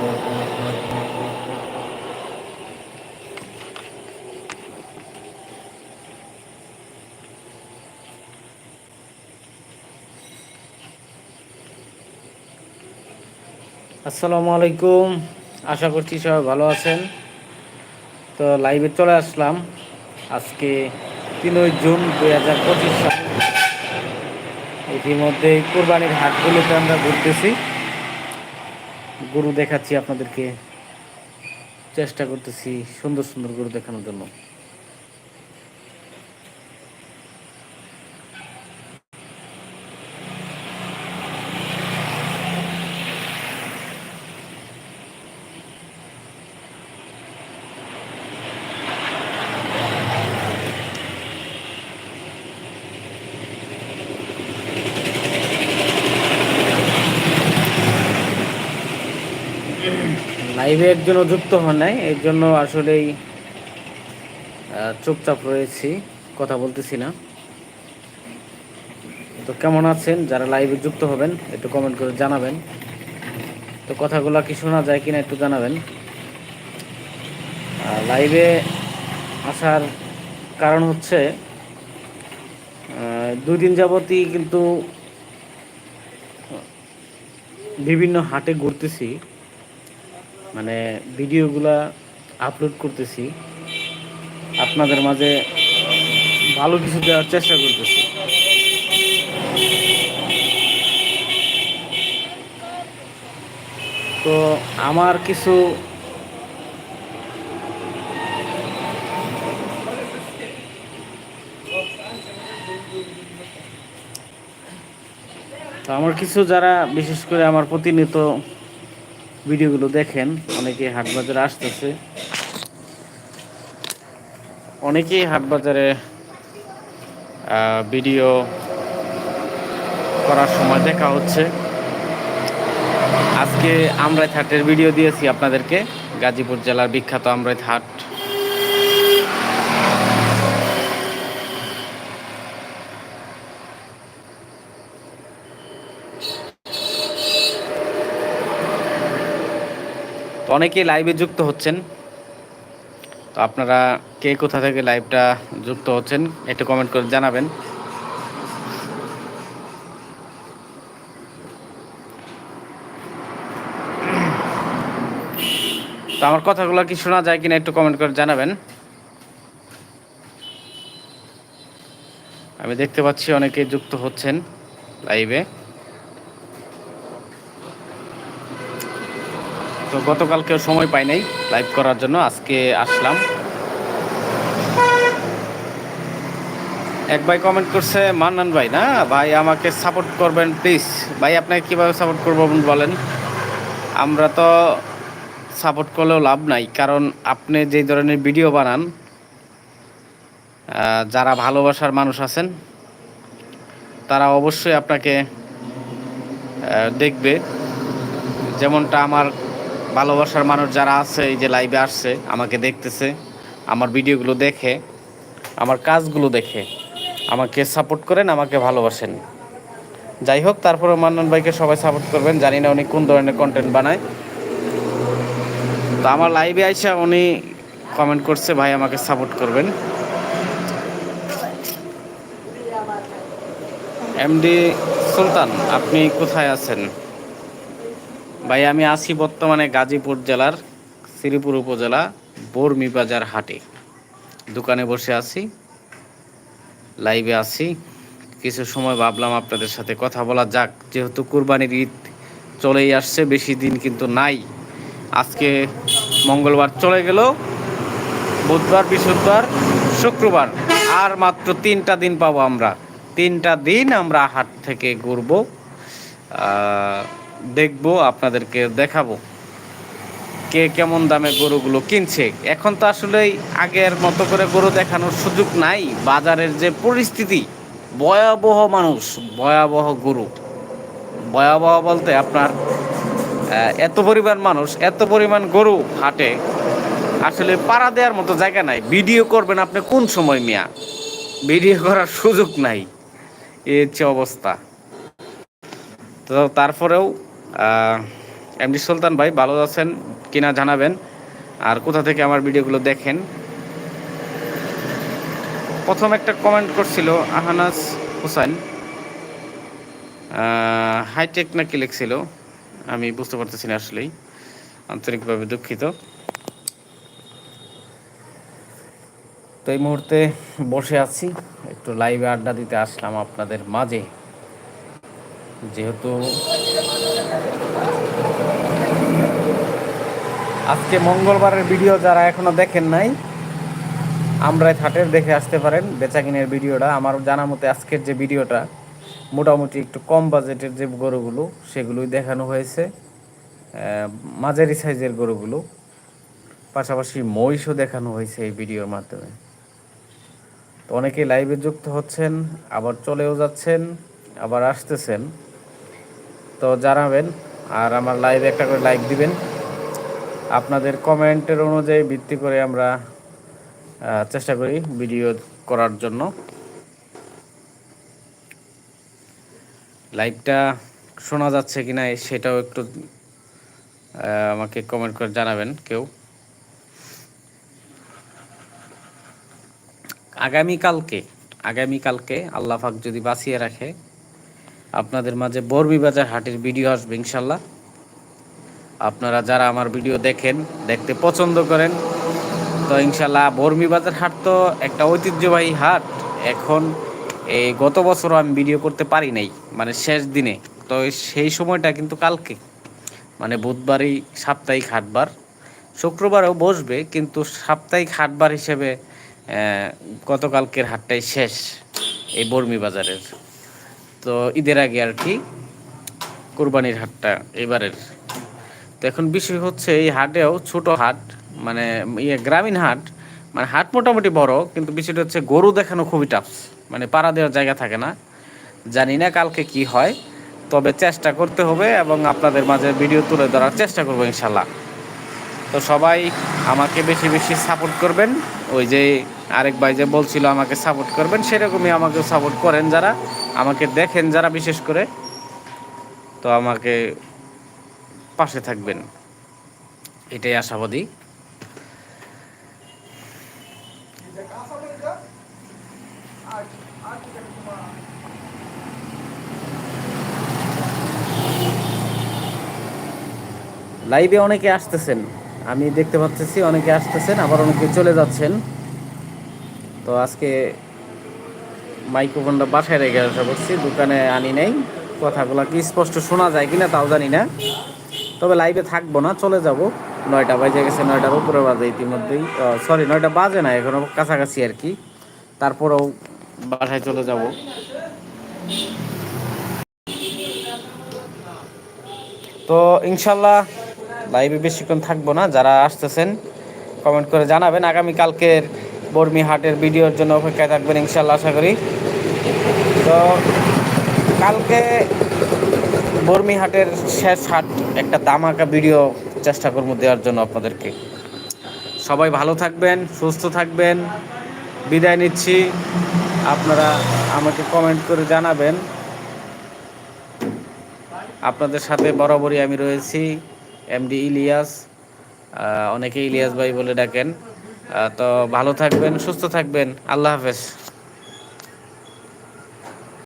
আসসালামু আলাইকুম। আশা করছি সবাই ভালো আছেন। তো লাইভে চলে আসলাম। আজকে তিনই জুন দুই হাজার পঁচিশ সাল। ইতিমধ্যে কোরবানির হাটগুলোতে আমরা ঘুরতেছি। গরু দেখাচ্ছি আপনাদেরকে। চেষ্টা করতেছি সুন্দর সুন্দর গরু দেখানোর জন্য। লাইভে একজনও যুক্ত হন নাই এর জন্য আসলেই চুপচাপ রয়েছি, কথা বলতেছি না। তো কেমন আছেন? যারা লাইভে যুক্ত হবেন, একটু কমেন্ট করে জানাবেন। তো কথাগুলো কি শোনা যায় কিনা একটু জানাবেন। লাইভে আসার কারণ হচ্ছে দুই দিন যাবতই কিন্তু, বিভিন্ন হাটে ঘুরতেছি। মানে ভিডিওগুলা আপলোড করতেছি। আপনাদের মাঝে ভালো কিছু দেওয়ার চেষ্টা করতেছি। তো আমার কিছু তো আমার কিছু যারা বিশেষ করে আমার প্রতিনিয়ত ভিডিওগুলো দেখেন অনেকে হাট বাজারে আসতেছে। অনেকেই হাট বাজারে ভিডিও করার সময় দেখা হচ্ছে। আজকে আমরাই হাটের ভিডিও দিয়েছি আপনাদেরকে। গাজীপুর জেলার বিখ্যাত আমরাই হাট অনেকেই লাইভে যুক্ত হচ্ছেন। তো আপনারা কে কোথা থেকে লাইভটা যুক্ত হচ্ছেন, একটু কমেন্ট করে জানাবেন। তো আমার কথাগুলো কি শোনা যায় কিনা একটু কমেন্ট করে জানাবেন। আমি দেখতে পাচ্ছি অনেকে যুক্ত হচ্ছেন লাইভে তো গতকালকেও সময় পাই নাই লাইভ করার জন্য, আজকে আসলাম। এক ভাই কমেন্ট করছে, মান্নান ভাই, না? ভাই, আমাকে সাপোর্ট করবেন প্লিজ ভাই, আপনাকে কীভাবে সাপোর্ট করব বলেন আমরা তো সাপোর্ট করলেও লাভ নাই, কারণ আপনি যে ধরনের ভিডিও বানান যারা ভালোবাসার মানুষ আছেন, তারা অবশ্যই আপনাকে দেখবে। যেমনটা আমার ভালোবাসার মানুষ যারা আছে, এই যে লাইভে আসছে, আমাকে দেখতেছে, আমার ভিডিওগুলো দেখে, আমার কাজগুলো দেখে, আমাকে সাপোর্ট করেন, আমাকে ভালোবাসেন। যাই হোক তারপরে মান্নান ভাইকে সবাই সাপোর্ট করবেন। জানি না উনি কোন ধরনের কন্টেন্ট বানায়। তো আমার লাইভে আইসা উনি কমেন্ট করছে, ভাই, আমাকে সাপোর্ট করবেন। এমডি সুলতান, আপনি কোথায় আছেন? ভাই, আমি আছি বর্তমানে গাজীপুর জেলার শ্রীপুর উপজেলা বর্মি বাজার হাটে। দোকানে বসে আছি, লাইভে আছি। কিছু সময় ভাবলাম আপনাদের সাথে কথা বলা যাক। যেহেতু কুরবানির ঈদ চলেই আসছে, বেশি দিন কিন্তু নাই। আজকে মঙ্গলবার চলে গেল, বুধবার, বৃহস্পতিবার, শুক্রবার, আর মাত্র তিনটা দিন পাবো আমরা। তিনটা দিন আমরা হাট থেকে ঘুরবো। দেখব, আপনাদেরকে দেখাবো। কে কেমন দামে গরুগুলো কিনছে। এখন তো আসলেই আগের মতো করে গরু দেখানোর সুযোগ নাই। বাজারের যে পরিস্থিতি, ভয়াবহ মানুষ, ভয়াবহ গরু। ভয়াবহ বলতে আপনার এত পরিমাণ মানুষ, এত পরিমাণ গরু হাটে। আসলে পাড়া দেওয়ার মতো জায়গা নাই। ভিডিও করবেন আপনি কোন সময়, মিয়া? ভিডিও করার সুযোগ নাই। এই হচ্ছে অবস্থা। তো তারপরেও এমডি সুলতান ভাই, ভালো আছেন কিনা জানাবেন। আর কোথা থেকে আমার ভিডিওগুলো দেখেন? প্রথম একটা কমেন্ট করছিল আহানাস হুসাইন হাইটেক নাকি লিখছিল? আমি বুঝতে পারতেছি না আসলেই। আন্তরিকভাবে দুঃখিত। তো এই মুহূর্তে বসে আছি। একটু লাইভে আড্ডা দিতে আসলাম আপনাদের মাঝে। যেহেতু আজকে মঙ্গলবারের ভিডিও যারা এখনও দেখেন নাই, আমরাই থাটের দেখে আসতে পারেন বেচাকিনের ভিডিওটা। আমার জানা মতে আজকের যে ভিডিওটা, মোটামুটি একটু কম বাজেটের যে গরুগুলো, সেগুলোই দেখানো হয়েছে। মাঝারি সাইজের গরুগুলো। পাশাপাশি মহিষও দেখানো হয়েছে এই ভিডিওর মাধ্যমে। তো অনেকে লাইভে যুক্ত হচ্ছেন, আবার চলেও যাচ্ছেন, আবার আসতেছেন। তো জানাবেন আর আমার লাইভে একটা করে লাইক দিবেন। আপনাদের কমেন্টের অনুযায়ী ভিত্তি করে আমরা চেষ্টা করি ভিডিও করার জন্য। লাইভটা শোনা যাচ্ছে কি না সেটাও একটু আমাকে কমেন্ট করে জানাবেন কেউ। আগামীকালকে আগামীকালকে আল্লাহ পাক যদি বাঁচিয়ে রাখে আপনাদের মাঝে বরবি বাজার হাটের ভিডিও আসবে ইনশাল্লাহ। আপনারা যারা আমার ভিডিও দেখেন, দেখতে পছন্দ করেন, তো ইনশাল্লাহ বর্মি বাজার হাট তো একটা ঐতিহ্যবাহী হাট। এখন এই গত বছরও আমি ভিডিও করতে পারি নাই মানে শেষ দিনে। তো সেই সময়টা কিন্তু কালকে মানে বুধবারই সাপ্তাহিক হাটবার। শুক্রবারেও বসবে, কিন্তু সাপ্তাহিক হাটবার হিসেবে গতকালকের হাটটাই শেষ, এই বর্মি বাজারের তো ঈদের আগে আর কি কোরবানির হাটটা এবারের। তো এখন বিষয় হচ্ছে এই হাটেও ছোট হাট মানে ইয়ে গ্রামীণ হাট মানে হাট মোটামুটি বড়, কিন্তু বিষয়টা হচ্ছে গরু দেখানো খুবই টাফ মানে পাড়া দেওয়ার জায়গা থাকে না। জানি না কালকে কি হয়, তবে চেষ্টা করতে হবে এবং আপনাদের মাঝে ভিডিও তুলে ধরার চেষ্টা করব ইনশাল্লাহ। তো সবাই আমাকে বেশি বেশি সাপোর্ট করবেন। ওই যে আরেক ভাই যে বলছিল আমাকে সাপোর্ট করবেন, সেরকমই আমাকে সাপোর্ট করেন যারা, আমাকে দেখেন যারা বিশেষ করে, তো আমাকে পাশে থাকবেন। এটাই আশাবাদী। লাইভে অনেকে আসতেছেন। আমি দেখতে পাচ্ছি অনেকে আসতেছেন, আবার অনেকে চলে যাচ্ছেন। তো আজকে মাইক্রোফোনটা বাসায় রেখে আসা করছি, দোকানে আনি নাই। কথাগুলো কি স্পষ্ট শোনা যায় কিনা তাও জানি না। তবে লাইভে থাকব না, চলে যাব। নয়টা বাজে গেছে, নয়টার উপরে বাজে ইতিমধ্যেই। সরি নয়টা বাজে না, এখনও কাছাকাছি আর কি। তারপরেও বাসায় চলে যাব। তো ইনশাল্লাহ লাইভে বেশিক্ষণ থাকব না, যারা আসতেছেন কমেন্ট করে জানাবেন। আগামী কালকের বর্মি হাটের ভিডিওর জন্য অপেক্ষায় থাকবেন ইনশাল্লাহ আশা করি। তো কালকে বর্মি হাটের শেষ হাট একটা দামাকা ভিডিও চেষ্টা করব দেওয়ার জন্য আপনাদেরকে। সবাই ভালো থাকবেন, সুস্থ থাকবেন। বিদায় নিচ্ছি। আপনারা আমাকে কমেন্ট করে জানাবেন। আপনাদের সাথে বরাবরই আমি রয়েছি। এমডি ইলিয়াস অনেকে ইলিয়াস ভাই বলে ডাকেন। তো ভালো থাকবেন সুস্থ থাকবেন। আল্লাহ হাফেজ।